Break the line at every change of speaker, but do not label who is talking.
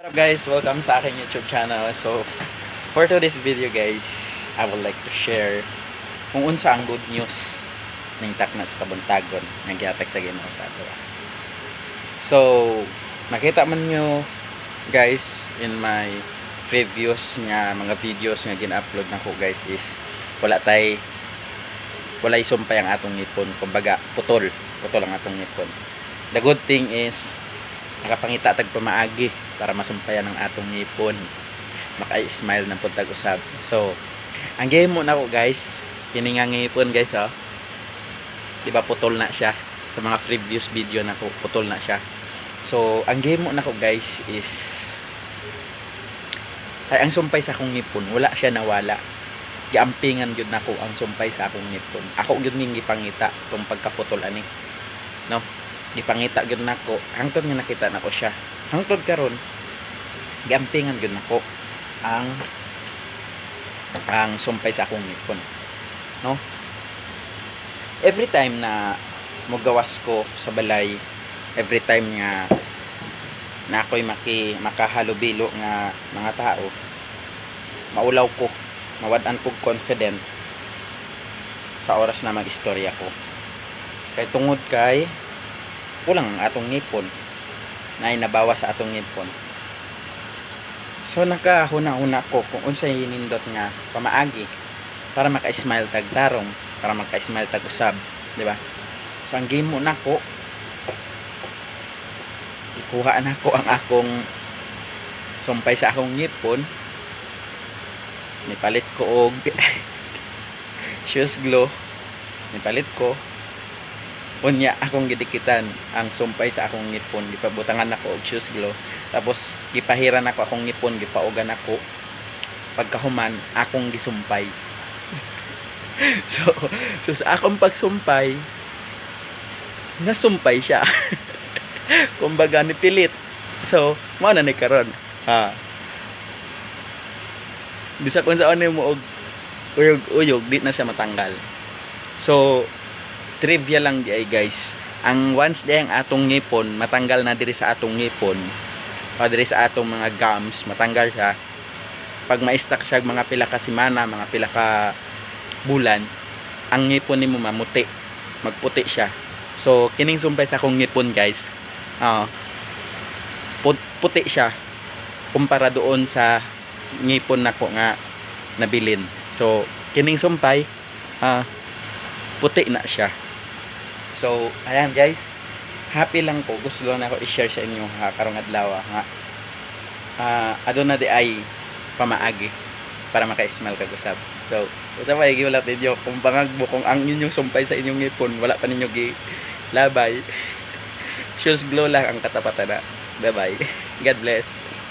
What's up guys? Welcome sa aking YouTube channel. So, for today's video guys, I would like to share kung unsa ang good news ng takna sa kabuntagon ng gihatag sa Ginoo sa ato. So, makita man nyo guys in my previous nga mga videos nga gina-upload nako guys is wala tay wala isumpay ang atong ngipon kumbaga putol putol ang atong ngipon the good thing is nakapangita tag pamaagi para masumpayan ang atong ngipon. Maka-smile ng puntag usab so ang game mo na ko guys kini nga ngipon guys oh. Di ba putol na siya? Sa mga previous video na ko putol na siya. So ang game mo na ko guys is ay ang sumpay sa akong ngipon. Wala siya nawala. Giampingan gyud nako ang sumpay sa akong ngipon. Ako gyud ning gipangita tong pagkaputol ani. No gipangita gyud nako hangtod nga nakita nako siya. Hangtod karon giampingan gyud nako ang ang sumpay sa akong ngipon no? Every time na mugawas ko sa balay every time nga na ako'y maki makahalubilo nga mga tao maulaw ko mawadan ko confident sa oras na magistorya ko. Kay tungod kay kulang ang atong ngipon na nabawa sa atong ngipon. So nakahuna-una ko kung unsay hinindot nga pamaagi para maka-smile tag tarong para maka-smile tag usab di ba? So ang game mo nako ikuha na ko ang akong sumpay sa akong ngipon. Nipalit ko og shoes glue. Nipalit ko unya akong gidikitan ang sumpay sa akong ngipon. Gipabutangan ako og shoes glue tapos gipahiran ako akong ngipon gipaugan ako. Pagkahuman akong gisumpay. So so sa akong pagsumpay nasumpay siya. Kumbaga nipilit. So mao na ni karon. Ha. Bisa kung saan mo og uyog uyog di na siya matanggal. So trivia lang di ay guys. Ang once di ang atong ngipon matanggal na diri sa atong ngipon. O diri sa atong mga gums matanggal siya. Pag ma-stack siya mga pila ka semana mga pila ka bulan ang ngipon nimo mamuti. Magputi siya. So kining sumpay sa akong ngipon guys ah put- puti siya kumpara doon sa ngipon nako nga nabilin. So kining sumpay ah puti na siya so ayan guys. Happy lang ko gusto lang ako i-share sa inyo ha? Karong adlaw nga ah adto na di ay pamaagi para maka-smile kag usab so ito pa giwala ninyo kung bangag mo kung ang inyong sumpay sa inyong ngipon wala pa ninyo gi labay shoes glow lang ang katapatan na bye bye god bless